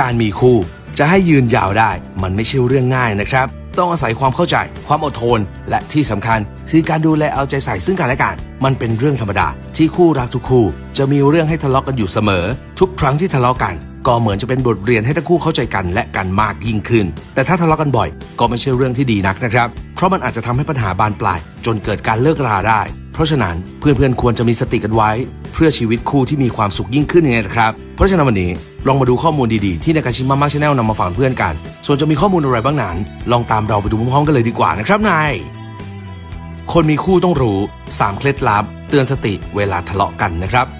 การมีคู่ จะให้ยืนยาวได้ มันไม่ใช่เรื่องง่ายนะครับ ต้องอาศัยความเข้าใจ ความอดทน และที่สำคัญ คือการดูแลเอาใจใส่ซึ่งกันและกัน มันเป็นเรื่องธรรมดา ที่คู่รักทุกคู่ จะมีเรื่องให้ทะเลาะกันอยู่เสมอ ทุกครั้งที่ทะเลาะกัน ก็เหมือนจะเป็นบทเรียนให้ทั้งคู่เข้าใจกันและกันมากยิ่งขึ้น แต่ถ้าทะเลาะกันบ่อย ก็ไม่ใช่เรื่องที่ดีนักนะครับ เพราะมันอาจจะทำให้ปัญหาบานปลาย จนเกิดการเลิกราได้ เพราะฉะนั้นเพื่อนๆควรจะมีสติกันไว้ เพื่อชีวิตคู่ที่มีความสุขยิ่งขึ้นยังไงนะครับ เพราะฉะนั้นวันนี้ลองมาดูข้อมูลดีๆ ที่นากาชิมะมาชแนลนำมาฝากเพื่อนกัน ส่วนจะมีข้อมูลอะไรบ้างนั้น ลองตามเราไปดูพร้อมๆกันเลยดีกว่านะครับนายคนมีคู่ต้องรู้ 3 เคล็ดลับ เตือนสติเวลาทะเลาะกันนะครับ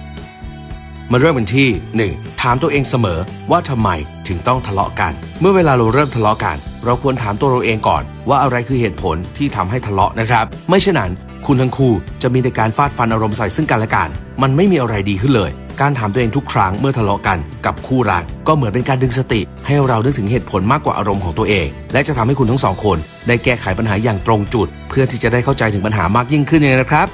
มาเริ่มกันที่ 1. ถามตัวเองเสมอว่าทำไมถึงต้องทะเลาะกัน เมื่อเวลาเราเริ่มทะเลาะกัน เราควรถามตัวเราเองก่อน ว่าอะไรคือเหตุผลที่ทำให้ทะเลาะนะครับ ไม่เช่นนั้น คุณทั้งคู่จะมีแต่การฟาดฟันอารมณ์ใส่ซึ่งกันและกันมันไม่มีอะไรดีขึ้นเลย การถามตัวเองทุกครั้งเมื่อทะเลาะกันกับคู่รักก็เหมือนเป็นการดึงสติ ให้เรานึกถึงเหตุผลมากกว่าอารมณ์ของตัวเอง และจะทำให้คุณทั้งสองคน ได้แก้ไขปัญหาอย่างตรงจุด เพื่อที่จะได้เข้าใจถึงปัญหามากยิ่งขึ้นยังไงนะครับ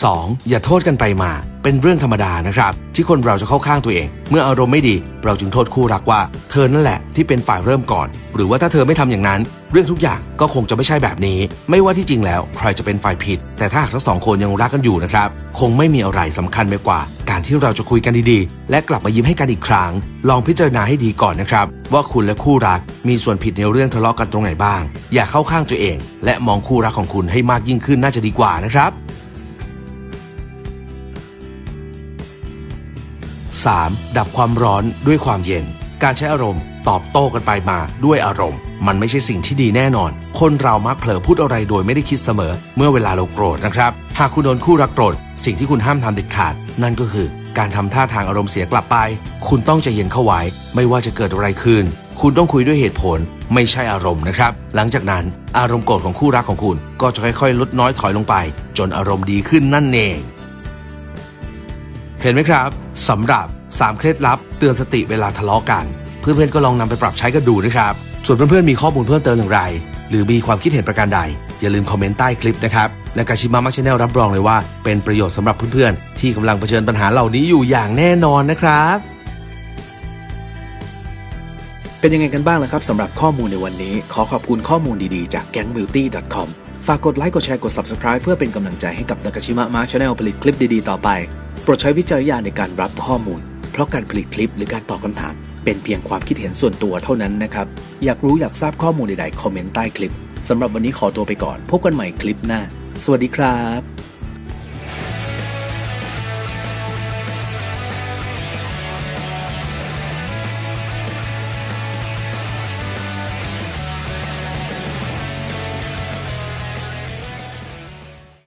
2. อย่าโทษกันไปมา เป็นเรื่องธรรมดานะครับ ที่คนเราจะเข้าข้างตัวเอง เมื่ออารมณ์ไม่ดี เราจึงโทษคู่รักว่า เธอนั่นแหละที่เป็นฝ่ายเริ่มก่อน หรือว่าถ้าเธอไม่ทำอย่างนั้น เรื่องทุกอย่างก็คงจะไม่ใช่แบบนี้ ไม่ว่าที่จริงแล้ว ใครจะเป็นฝ่ายผิด แต่ถ้าหากทั้งสองคนยังรักกันอยู่นะครับ คงไม่มีอะไรสำคัญไปกว่า การที่เราจะคุยกันดีๆ และกลับมายิ้มให้กันอีกครั้ง ลองพิจารณาให้ดีก่อนนะครับ ว่าคุณและคู่รักมีส่วนผิดในเรื่องทะเลาะกันตรงไหนบ้าง อย่าเข้าข้างตัวเอง และมองคู่รักของคุณให้มากยิ่งขึ้นน่าจะดีกว่านะครับ 3. ดับความร้อนด้วยความเย็น การใช้อารมณ์ ตอบโต้กันไปมาด้วยอารมณ์ มันไม่ใช่สิ่งที่ดีแน่นอน คนเรามักเผลอพูดอะไรโดยไม่ได้คิดเสมอ เมื่อเวลาเราโกรธนะครับ หากคุณโดนคู่รักโกรธ สิ่งที่คุณห้ามทำเด็ดขาด นั่นก็คือการทำท่าทางอารมณ์เสียกลับไป คุณต้องใจเย็นเข้าไว้ ไม่ว่าจะเกิดอะไรขึ้น คุณต้องคุยด้วยเหตุผล ไม่ใช่อารมณ์นะครับ หลังจากนั้นอารมณ์โกรธของคู่รักของคุณ ก็จะค่อยๆ ลดน้อยถอยลงไป จนอารมณ์ดีขึ้นนั่นเอง เห็นไหมครับสำหรับ 3 เคล็ดลับ เตือนสติเวลาทะเลาะกัน เพื่อนๆก็ลองนำไปปรับใช้กันดูนะครับ ส่วนเพื่อนๆมีข้อมูลเพิ่มเติมอย่างไร หรือมีความคิดเห็นประการใด อย่าลืมคอมเมนต์ใต้คลิปนะครับนากาชิมะมัชแนลรับรองเลยว่า เป็นประโยชน์สำหรับเพื่อนๆที่กำลังเผชิญปัญหาเหล่านี้อยู่อย่างแน่นอนนะครับเป็นยังไงกันบ้างล่ะครับสำหรับข้อมูลในวันนี้ ขอขอบคุณข้อมูลดีๆจาก gangbeauty.com ฝากกดไลค์กดแชร์กด subscribe เพื่อเป็นกำลังใจให้กับนากาชิมะมาร์ชแนลผลิตคลิปดีๆ ต่อไป โปรดใช้วิจารณญาณในการรับข้อมูล เพราะการผลิตคลิปหรือการตอบคำถาม เป็นเพียงความคิดเห็นส่วนตัวเท่านั้นนะครับ อยากรู้อยากทราบข้อมูลใดๆ คอมเมนต์ใต้คลิปสำหรับวันนี้ขอตัวไปก่อน พบกันใหม่คลิปหน้า สวัสดีครับ